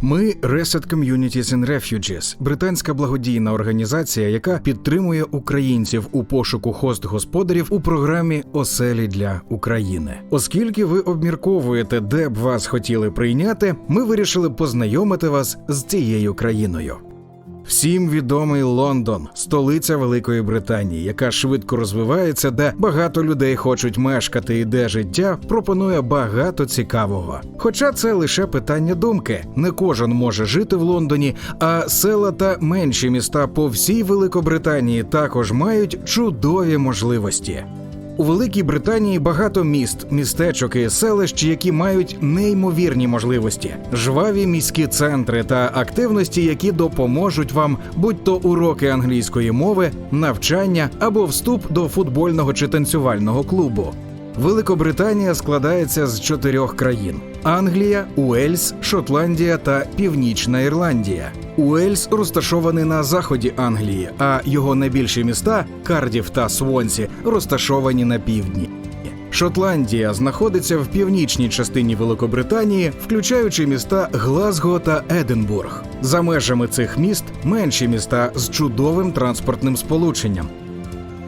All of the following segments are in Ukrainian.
Ми Reset Communities and Refugees – британська благодійна організація, яка підтримує українців у пошуку хост-господарів у програмі Оселі для України. Оскільки ви обмірковуєте, де б вас хотіли прийняти, ми вирішили познайомити вас з цією країною. Всім відомий Лондон, столиця Великої Британії, яка швидко розвивається, де багато людей хочуть мешкати, і де життя пропонує багато цікавого. Хоча це лише питання думки. Не кожен може жити в Лондоні, а села та менші міста по всій Великобританії також мають чудові можливості. У Великій Британії багато міст, містечок і селищ, які мають неймовірні можливості, жваві міські центри та активності, які допоможуть вам, будь то уроки англійської мови, навчання або вступ до футбольного чи танцювального клубу. Великобританія складається з чотирьох країн: Англія, Уельс, Шотландія та Північна Ірландія. Уельс розташований на заході Англії, а його найбільші міста Кардів та Свонсі розташовані на півдні. Шотландія знаходиться в північній частині Великобританії, включаючи міста Глазго та Единбург. За межами цих міст менші міста з чудовим транспортним сполученням.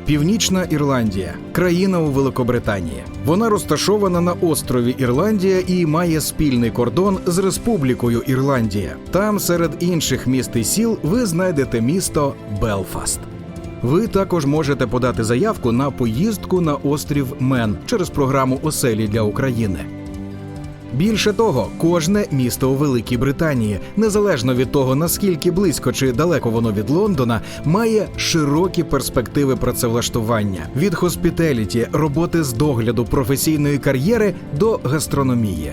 Північна Ірландія країна у Великобританії. Вона розташована на острові Ірландія і має спільний кордон з Республікою Ірландія. Там, серед інших міст і сіл, ви знайдете місто Белфаст. Ви також можете подати заявку на поїздку на острів Мен через програму Оселі для України. Більше того, кожне місто у Великій Британії, незалежно від того наскільки близько чи далеко воно від Лондона, має широкі перспективи працевлаштування від хоспітеліті, роботи з догляду професійної кар'єри до гастрономії.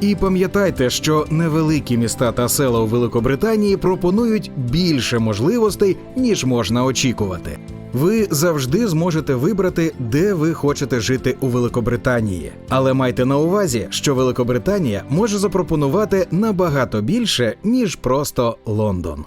І пам'ятайте, що невеликі міста та села у Великобританії пропонують більше можливостей, ніж можна очікувати. Ви завжди зможете вибрати, де ви хочете жити у Великобританії. Але майте на увазі, що Великобританія може запропонувати набагато більше, ніж просто Лондон.